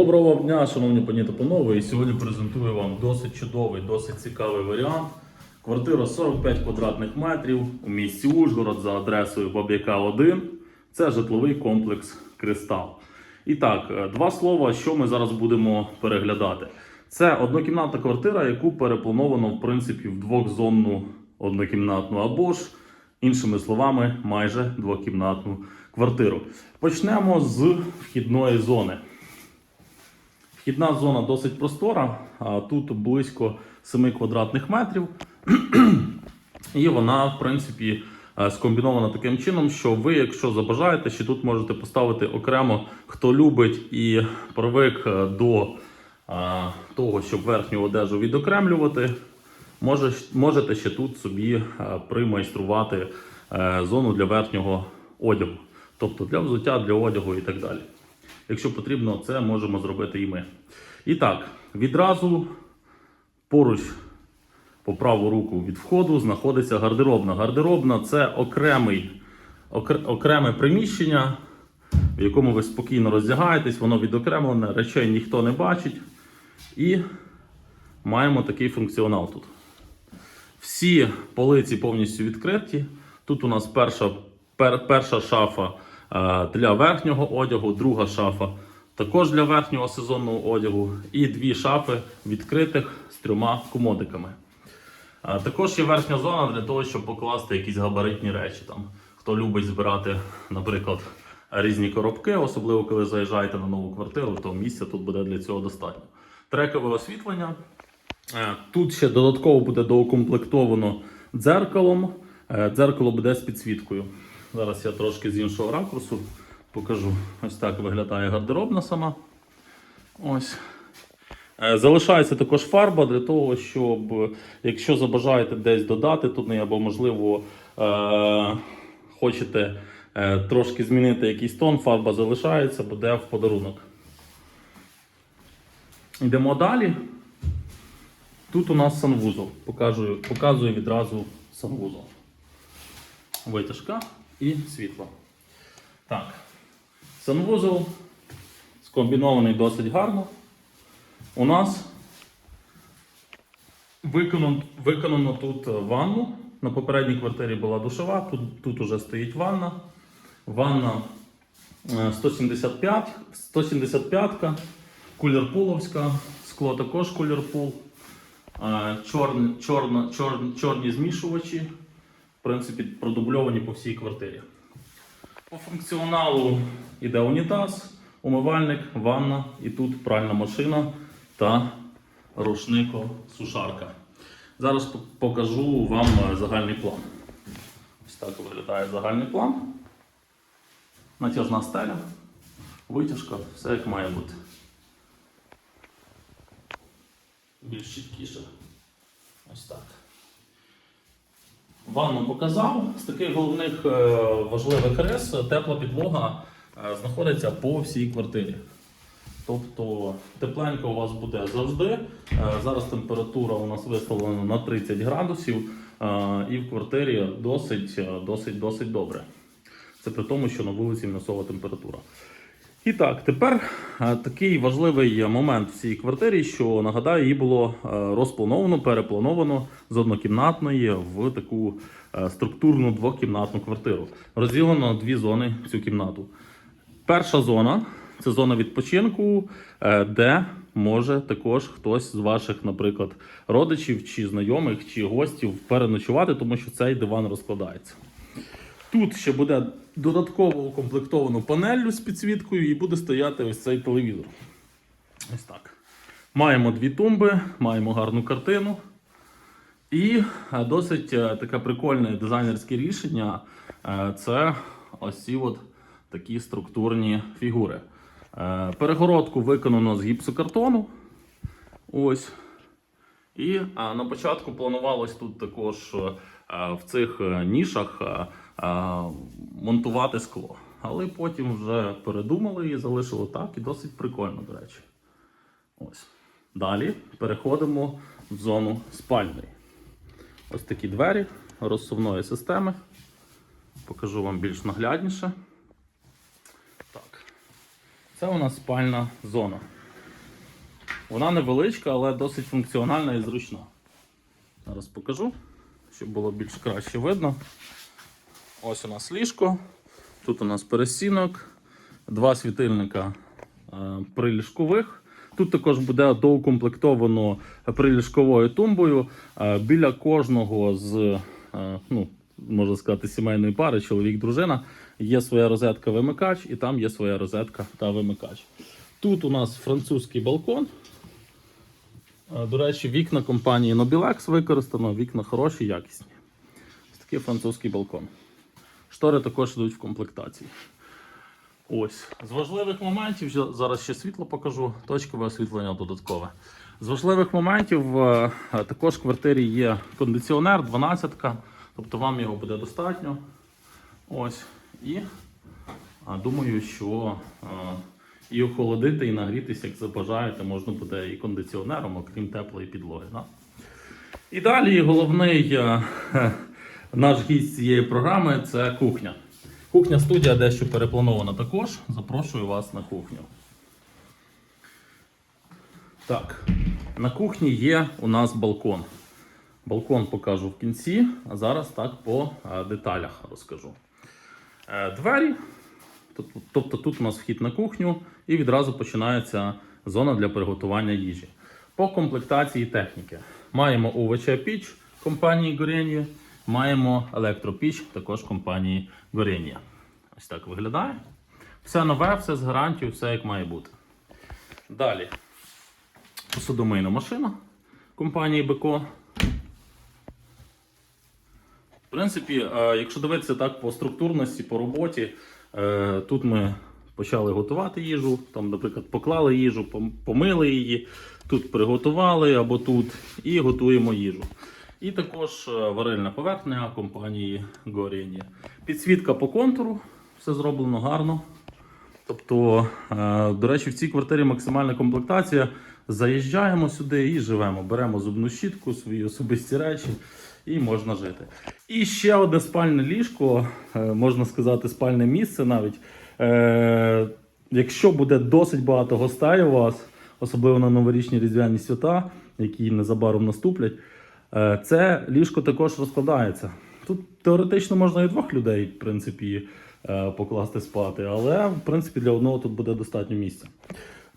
Доброго дня, шановні пані та панове. І сьогодні презентую вам досить чудовий, досить цікавий варіант. Квартира 45 квадратних метрів у місті Ужгород за адресою Баб'яка 1. Це житловий комплекс Кристал. І так, е, два слова, що ми зараз будемо переглядати. Це однокімнатна квартира, яку переплановано в принципі в двохзонну однокімнатну або ж, іншими словами, майже двокімнатну квартиру. Почнемо з вхідної зони. Вхідна зона досить простора, тут близько 7 квадратних метрів. І вона, в принципі, е, скомбінована таким чином, що ви, якщо забажаєте, ще тут можете поставити окремо, хто любить і привик е, до е, того, щоб верхню одежу відокремлювати, можете ще тут собі примайструвати зону для верхнього одягу, тобто для взуття, для одягу і так далі. Якщо потрібно, це можемо зробити і ми. І так, відразу поруч по праву руку від входу знаходиться гардеробна. Гардеробна це окремий, окр- окреме приміщення, в якому ви спокійно роздягаєтесь, воно відокремлене, речей ніхто не бачить. І маємо такий функціонал тут. Всі полиці повністю відкриті. Тут у нас перша, пер, перша шафа для верхнього одягу, друга шафа також для верхнього сезонного одягу, і дві шафи відкритих з трьома комодиками. Також є верхня зона для того, щоб покласти якісь габаритні речі. Там, хто любить збирати, наприклад, різні коробки, особливо коли заїжджаєте на нову квартиру, то місця тут буде для цього достатньо. Трекове освітлення. Е, Тут ще додатково буде доукомплектовано дзеркалом. Е, Дзеркало буде з підсвіткою. Зараз я трошки з іншого ракурсу покажу. Ось так виглядає гардеробна сама. Ось. Е, Залишається також фарба для того, щоб якщо забажаєте десь додати туди, або, можливо, е- хочете е, трошки змінити якийсь тон, фарба залишається, буде в подарунок. Йдемо далі. Тут у нас санвузол. Покажу, показую відразу санвузол. Витяжка і світло. Так. Санвузол скомбінований досить гарно. У нас виконано, виконано тут ванну. На попередній квартирі була душова, тут, тут уже стоїть ванна. Ванна е, 175, 175 кулір пуловська, скло також кулір пул. Е, Чорні, чорні, чорні змішувачі, в принципі, продубльовані по всій квартирі. По функціоналу йде унітаз, умивальник, ванна і тут пральна машина та рушнико-сушарка. Зараз покажу вам е, загальний план. Ось так виглядає загальний план. Натяжна стеля, витяжка, все як має бути. Більш чіткіше. Ось так. Ванну показав. З таких головних е, важливих рис тепла підлога е, знаходиться по всій квартирі. Тобто тепленько у вас буде завжди. Е, Зараз температура у нас виставлена на 30 градусів, е, і в квартирі досить, е, досить, досить добре. Це при тому, що на вулиці мінусова температура. І так, тепер е, такий важливий момент в цій квартирі, що нагадаю, її було е, розплановано, переплановано з однокімнатної в таку е, структурну двокімнатну квартиру. Розділено на дві зони цю кімнату. Перша зона це зона відпочинку, де може також хтось з ваших, наприклад, родичів чи знайомих чи гостів переночувати, тому що цей диван розкладається. Тут ще буде додатково укомплектовано панеллю з підсвіткою і буде стояти ось цей телевізор. Ось так. Маємо дві тумби, маємо гарну картину. І е, досить е, таке прикольне дизайнерське рішення е, це ось ці от такі структурні фігури. Перегородку виконано з гіпсокартону. Ось. І на початку планувалось тут також в цих нішах монтувати скло. Але потім вже передумали і залишили так, і досить прикольно, до речі. Ось. Далі переходимо в зону спальної. Ось такі двері розсувної системи. Покажу вам більш наглядніше. Так. Це у нас спальна зона. Вона невеличка, але досить функціональна і зручна. Зараз покажу, щоб було більш краще видно. Ось у нас ліжко, тут у нас пересінок, два світильника е, приліжкових. Тут також буде доукомплектовано приліжковою тумбою. Е, Біля кожного з, е, ну, можна сказати, сімейної пари, чоловік, дружина, є своя розетка вимикач, і там є своя розетка та вимикач. Тут у нас французький балкон. До речі, вікна компанії Nobilex використано, вікна хороші, якісні. Ось такий французький балкон. Штори також йдуть в комплектації. Ось. З важливих моментів, зараз ще світло покажу, точкове освітлення додаткове. З важливих моментів е, е, також в квартирі є кондиціонер 12, тобто вам його буде достатньо. Ось. І думаю, що е, і охолодити, і нагрітися, як забажаєте, можна буде і кондиціонером, окрім теплої підлоги. Да? І далі головний е, е, наш гість цієї програми це кухня. Кухня студія дещо перепланована також. Запрошую вас на кухню. Так, на кухні є у нас балкон. Балкон покажу в кінці, а зараз так по е, деталях розкажу. Е, Двері, Тобто- тут у нас вхід на кухню і відразу починається зона для приготування їжі. По комплектації техніки маємо УВЧ-піч компанії Горенія, маємо електропіч також компанії Горенія. Ось так виглядає. Все нове, все з гарантією, все як має бути. Далі. Посудомийна машина компанії Беко. В принципі, е, якщо дивитися так по структурності, по роботі, е, тут ми почали готувати їжу, там, наприклад, поклали їжу, помили її, тут приготували або тут і готуємо їжу. І також е, варильна поверхня компанії Горіння. Підсвітка по контуру, все зроблено гарно. Тобто, е, до речі, в цій квартирі максимальна комплектація. Заїжджаємо сюди і живемо. Беремо зубну щітку, свої особисті речі і можна жити. І ще одне спальне ліжко, е, можна сказати, спальне місце навіть. Якщо буде досить багато гостей у вас, особливо на новорічні різдвяні свята, які незабаром наступлять, це ліжко також розкладається. Тут теоретично можна і двох людей, в принципі, е, покласти спати, але в принципі для одного тут буде достатньо місця.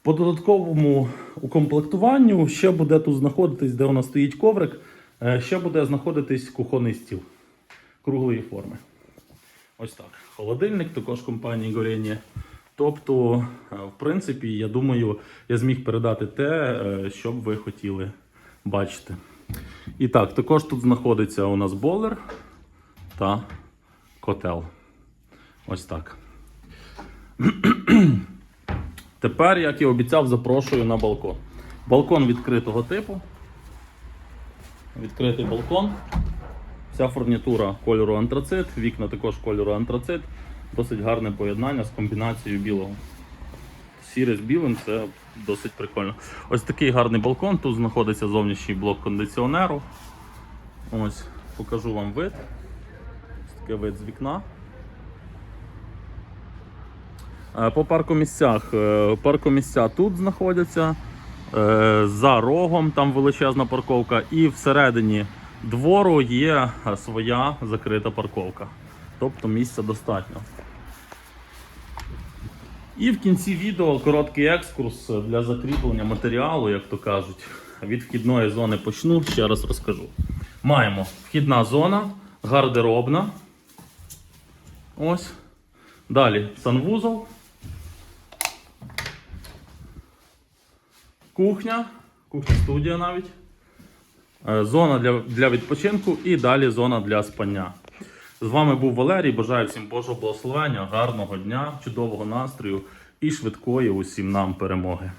По додатковому укомплектуванню ще буде тут знаходитись, де у нас стоїть коврик, е, ще буде знаходитись кухонний стіл круглої форми. Ось так. Холодильник також компанії Горіння. Тобто, е, в принципі, я думаю, я зміг передати те, е, що б ви хотіли бачити. І так, також тут знаходиться у нас бойлер та котел. Ось так. Тепер, як і обіцяв, запрошую на балкон. Балкон відкритого типу. Відкритий балкон. Вся фурнітура кольору антрацит, вікна також кольору антрацит. Досить гарне поєднання з комбінацією білого. Сіре з білим це досить прикольно. Ось такий гарний балкон. Тут знаходиться зовнішній блок кондиціонеру. Ось, покажу вам вид. Ось такий вид з вікна. Е, По паркомісцях. Е, Паркомісця тут знаходяться. Е, За рогом там величезна парковка. І всередині двору є своя закрита парковка. Тобто місця достатньо. І в кінці відео короткий екскурс для закріплення матеріалу, як то кажуть. Від вхідної зони почну, ще раз розкажу. Маємо вхідна зона, гардеробна. Ось. Далі санвузол. Кухня, кухня студія навіть. Е, Зона для, для відпочинку і далі зона для спання. З вами був Валерій. Бажаю всім Божого благословення, гарного дня, чудового настрою і швидкої усім нам перемоги.